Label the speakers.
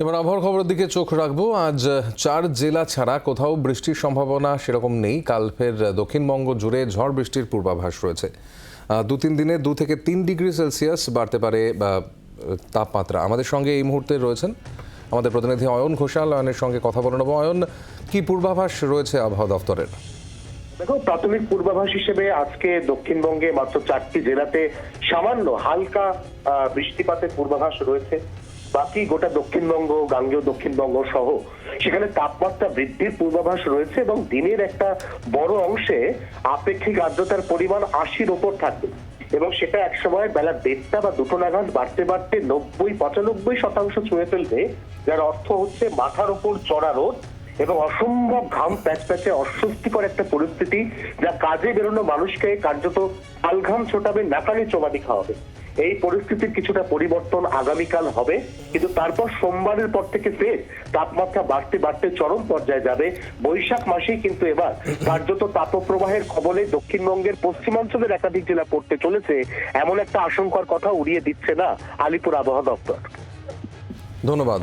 Speaker 1: এবার আবহাওয়ার খবরের দিকে চোখ রাখব। আজ চার জেলা ছাড়া কোথাও বৃষ্টির সম্ভাবনা সেরকম নেই। কাল ফের দক্ষিণবঙ্গ জুড়ে ঝড় বৃষ্টির পূর্বাভাস রয়েছে। দু তিন দিনে দু থেকে তিন ডিগ্রি সেলসিয়াস বাড়তে পারে তাপমাত্রা। আমাদের সঙ্গে এই মুহূর্তে রয়েছেন আমাদের প্রতিনিধি অয়ন ঘোষাল। অয়নের সঙ্গে কথা বলে নেব। অয়ন, কি পূর্বাভাস রয়েছে আবহাওয়া দফতরের?
Speaker 2: দেখো, প্রাথমিক পূর্বাভাস হিসেবে আজকে দক্ষিণবঙ্গে মাত্র চারটি জেলাতে সামান্য হালকা বৃষ্টিপাতের পূর্বাভাস রয়েছে। বাকি গোটা দক্ষিণবঙ্গ, গাঙ্গেয় দক্ষিণবঙ্গ সহ, সেখানে তাপমাত্রা বৃদ্ধির পূর্বাভাস রয়েছে এবং দিনের একটা বড় অংশে আপেক্ষিক আর্দ্রতার পরিমাণ আশির ওপর থাকবে। এবং সেটা এক সময় বেলা দেড়টা বা দুটো নাগাদ বাড়তে বাড়তে নব্বই, পঁচানব্বই শতাংশ ছুঁয়ে ফেলবে, যার অর্থ হচ্ছে মাথার ওপর চড়া রোদ এবং অসম্ভব ঘাম প্যাচ প্যাচে অস্বস্তিকর একটা পরিস্থিতি যা কাজে বেরোনো মানুষকে কার্যত আলঘাম ছোটাবে নাকানি চোবানি খাওয়াবে। এই পরিস্থিতির কিছুটা পরিবর্তন আগামীকাল হবে, কিন্তু তারপর সোমবারের পর থেকে ফের তাপমাত্রা বাড়তে বাড়তে চরম পর্যায়ে যাবে। বৈশাখ মাসেই কিন্তু এবার কার্যত তাপপ্রবাহের কবলে দক্ষিণবঙ্গের পশ্চিমাঞ্চলের একাধিক জেলা পড়তে চলেছে, এমন একটা আশঙ্কার কথা উড়িয়ে দিচ্ছে না আলিপুর আবহাওয়া দপ্তর।
Speaker 1: ধন্যবাদ